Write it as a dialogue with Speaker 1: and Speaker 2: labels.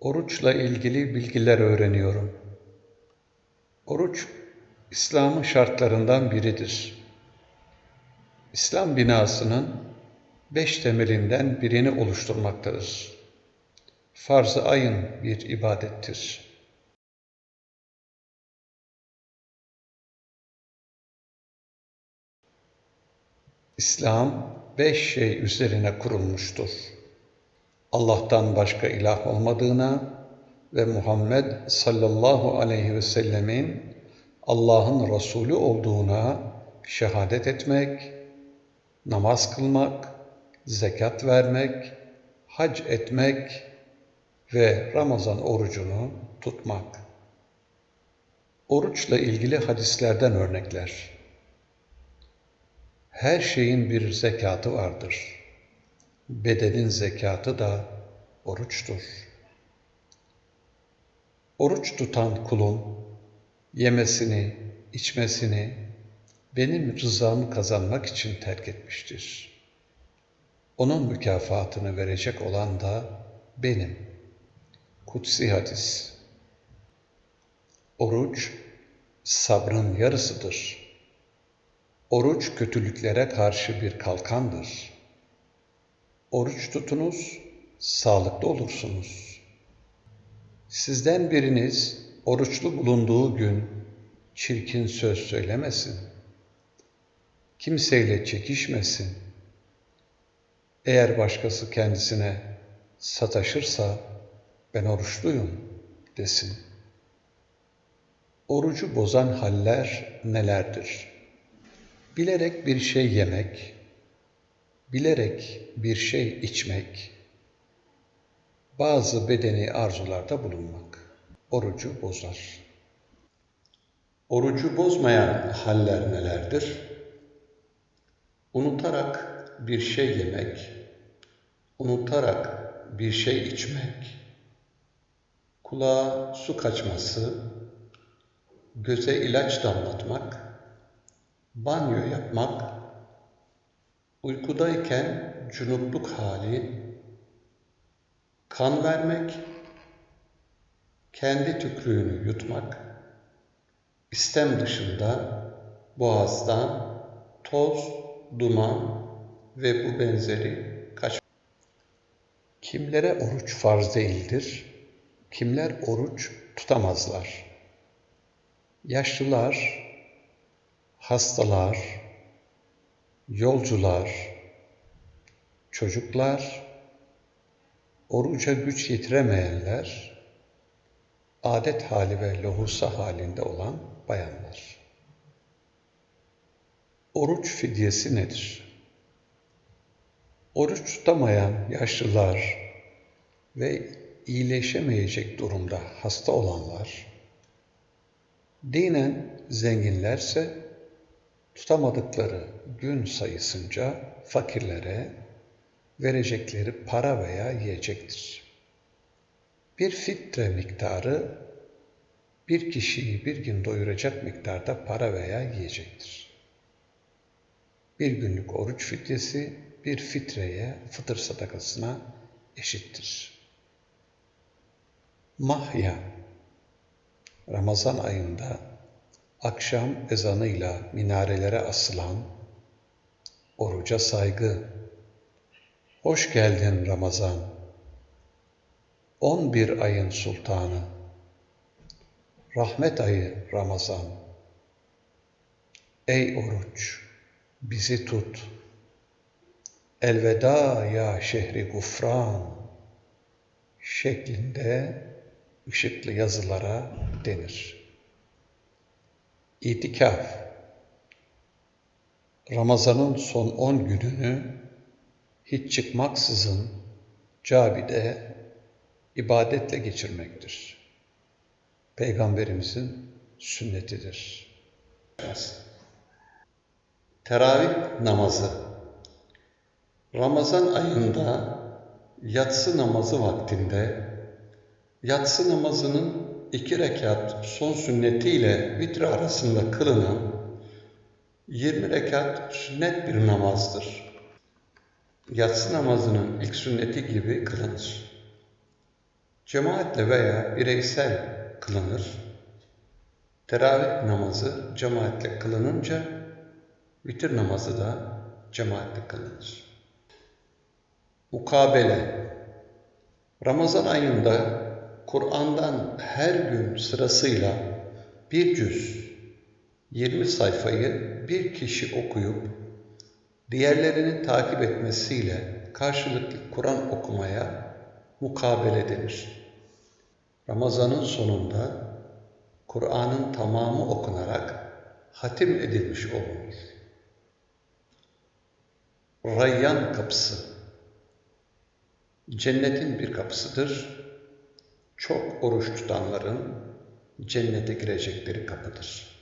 Speaker 1: Oruçla ilgili bilgiler öğreniyorum. Oruç, İslam'ın şartlarından biridir. İslam binasının beş temelinden birini oluşturmaktadır. Farz-ı ayın bir ibadettir. İslam beş şey üzerine kurulmuştur. Allah'tan başka ilah olmadığına ve Muhammed sallallahu aleyhi ve sellemin Allah'ın Resulü olduğuna şehadet etmek, namaz kılmak, zekat vermek, hac etmek ve Ramazan orucunu tutmak. Oruçla ilgili hadislerden örnekler. Her şeyin bir zekatı vardır. Bedenin zekatı da oruçtur. Oruç tutan kulun yemesini, içmesini benim rızamı kazanmak için terk etmiştir. Onun mükafatını verecek olan da benim. Kutsi hadis. Oruç sabrın yarısıdır. Oruç kötülüklere karşı bir kalkandır. Oruç tutunuz, sağlıklı olursunuz. Sizden biriniz oruçlu bulunduğu gün çirkin söz söylemesin. Kimseyle çekişmesin. Eğer başkası kendisine sataşırsa ben oruçluyum desin. Orucu bozan haller nelerdir? Bilerek bir şey yemek, bilerek bir şey içmek, bazı bedeni arzularda bulunmak orucu bozar. Orucu bozmayan haller nelerdir? Unutarak bir şey yemek, unutarak bir şey içmek, kulağa su kaçması, göze ilaç damlatmak, banyo yapmak, uykudayken cunupluk hali, kan vermek, kendi tükrüğünü yutmak, istem dışında boğazdan toz, duman ve bu benzeri kaç. Kimlere oruç farz değildir, kimler oruç tutamazlar. Yaşlılar, hastalar, yolcular, çocuklar, oruca güç yetiremeyenler, adet hali ve lohusa halinde olan bayanlar. Oruç fidyesi nedir? Oruç tutamayan yaşlılar ve iyileşemeyecek durumda hasta olanlar, dinen zenginlerse tutamadıkları gün sayısınca fakirlere verecekleri para veya yiyecektir. Bir fitre miktarı bir kişiyi bir gün doyuracak miktarda para veya yiyecektir. Bir günlük oruç fitresi bir fitreye, fıtır sadakasına eşittir. Mahya Ramazan ayında akşam ezanıyla minarelere asılan oruca saygı. Hoş geldin Ramazan. 11 ayın sultanı. Rahmet ayı Ramazan. Ey oruç, bizi tut. Elveda ya şehri gufran şeklinde ışıklı yazılara denir. İtikaf Ramazan'ın son on gününü hiç çıkmaksızın cabide ibadetle geçirmektir. Peygamberimizin sünnetidir. Teravih namazı Ramazan ayında yatsı namazı vaktinde yatsı namazının iki rekat son sünnetiyle vitre arasında kılınan 20 rekat sünnet bir namazdır. Yatsı namazının ilk sünneti gibi kılınır. Cemaatle veya bireysel kılınır. Teravih namazı cemaatle kılınınca vitir namazı da cemaatle kılınır. Mukabele Ramazan ayında Kur'an'dan her gün sırasıyla bir cüz, 20 sayfayı bir kişi okuyup diğerlerinin takip etmesiyle karşılıklı Kur'an okumaya mukabele denir. Ramazanın sonunda Kur'an'ın tamamı okunarak hatim edilmiş olunur. Rayyan kapısı cennetin bir kapısıdır. Çok oruç tutanların cennete girecekleri kapıdır.